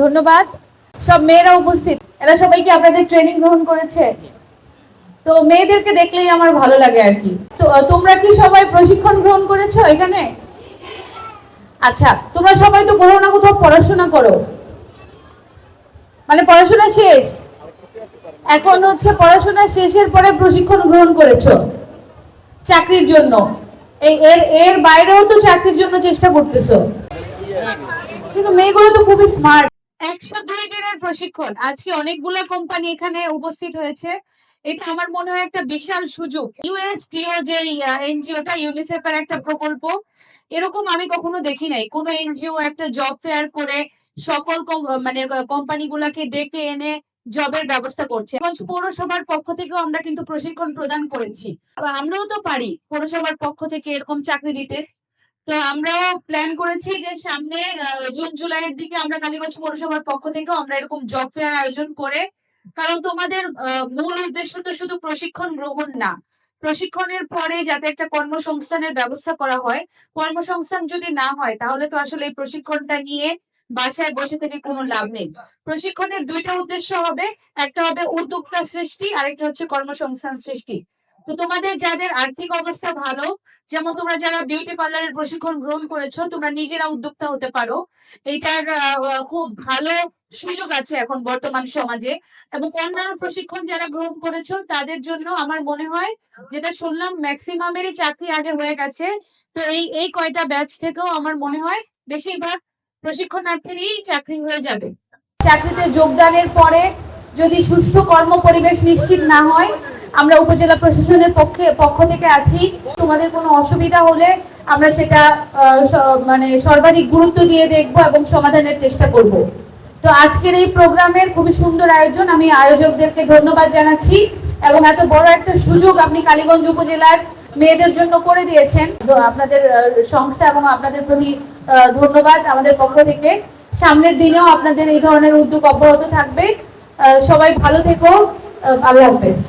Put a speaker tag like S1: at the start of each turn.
S1: ধন্যবাদ। সব মেয়েরা উপস্থিত, এরা সবাই কি আপনাদের ট্রেনিং গ্রহণ করেছে? তো মেয়েদেরকে দেখলেই আমার ভালো লাগে আর কি। তো তোমরা কি সবাই প্রশিক্ষণ গ্রহণ করেছ এখানে? আচ্ছা তোমরা সবাই তো কোথাও না কোথাও পড়াশোনা করো। মানে পড়াশোনা শেষ? এখন হচ্ছে পড়াশোনা শেষের পরে প্রশিক্ষণ গ্রহণ করেছ চাকরির জন্য। এই এর এর বাইরেও তো চাকরির জন্য চেষ্টা করতেছো। কিন্তু মেয়েগুলো তো খুবই স্মার্ট একশো দুই দিনের প্রশিক্ষণ। আজকে অনেকগুলো কোম্পানি এখানে উপস্থিত হয়েছে। এটা আমার মনে হয় একটা বিশাল সুযোগ। ইউএসডিও যে এনজিওটা ইউনিসেফের একটা প্রকল্প। এরকম আমি কখনো দেখি নাই। কোনো এনজিও একটা জব ফেয়ার করে সকল মানে কোম্পানিগুলোকে ডেকে এনে জবের ব্যবস্থা করছে। পৌরসভার পক্ষ থেকেও আমরা কিন্তু প্রশিক্ষণ প্রদান করেছি। আমরাও তো পারি পৌরসভার পক্ষ থেকে এরকম চাকরি দিতে। তো আমরাও প্ল্যান করেছি যে সামনে জুন, জুলাইয়ের দিকে আমরা কালীগঞ্জ পৌরসভার পক্ষ থেকেও আমরা এরকম জব ফেয়ার আয়োজন করে, কারণ তোমাদের মূল উদ্দেশ্য তো শুধু প্রশিক্ষণ গ্রহণ না। প্রশিক্ষণের পরে যাতে একটা কর্মসংস্থানের ব্যবস্থা করা হয়, কর্মসংস্থান যদি না হয়, তাহলে তো আসলে এই প্রশিক্ষণটা নিয়ে বাসায় বসে থেকে কোনো লাভ নেই। প্রশিক্ষণের দুইটা উদ্দেশ্য হবে, একটা হবে উদ্যোক্তা সৃষ্টি, আরেকটা হচ্ছে কর্মসংস্থান সৃষ্টি। তো তোমাদের যাদের আর্থিক অবস্থা ভালো, যেমন তোমরা যারা বিউটি পার্লারের প্রশিক্ষণ গ্রহণ করেছ, তোমরা নিজেরা উদ্যোক্তা হতে পারো। এইটার খুব ভালো সুযোগ আছে এখন বর্তমান সমাজে। এবং অন্যান্য প্রশিক্ষণ যারা গ্রহণ করেছ, তাদের জন্য আমার মনে হয় যেটা শুনলাম ম্যাক্সিমামেরই চাকরি আগে হয়ে গেছে। তো এই এই কয়টা ব্যাচ থেকেও আমার মনে হয় বেশিরভাগ প্রশিক্ষণার্থীরই চাকরি হয়ে যাবে। চাকরিতে যোগদানের পরে যদি সুষ্ঠু কর্ম পরিবেশ নিশ্চিত না হয় আমরা উপজেলা প্রশাসনের পক্ষে, পক্ষ থেকে আছি। তোমাদের কোনো অসুবিধা হলে আমরা সেটা মানে সর্বাধিক গুরুত্ব দিয়ে দেখব এবং সমাধানের চেষ্টা করব। তো আজকের এই প্রোগ্রামের খুবই সুন্দর আয়োজন, আমি আয়োজকদেরকে ধন্যবাদ জানাচ্ছি এবং এত বড় একটা সুযোগ আপনি কালীগঞ্জ উপজেলার মেয়েদের জন্য করে দিয়েছেন। আপনাদের সংস্থা এবং আপনাদের প্রতি ধন্যবাদ আমাদের পক্ষ থেকে। সামনের দিনেও আপনাদের এই ধরনের উদ্যোগ অব্যাহত থাকবে। সবাই ভালো থেকো আল্লাহ হাফেজ।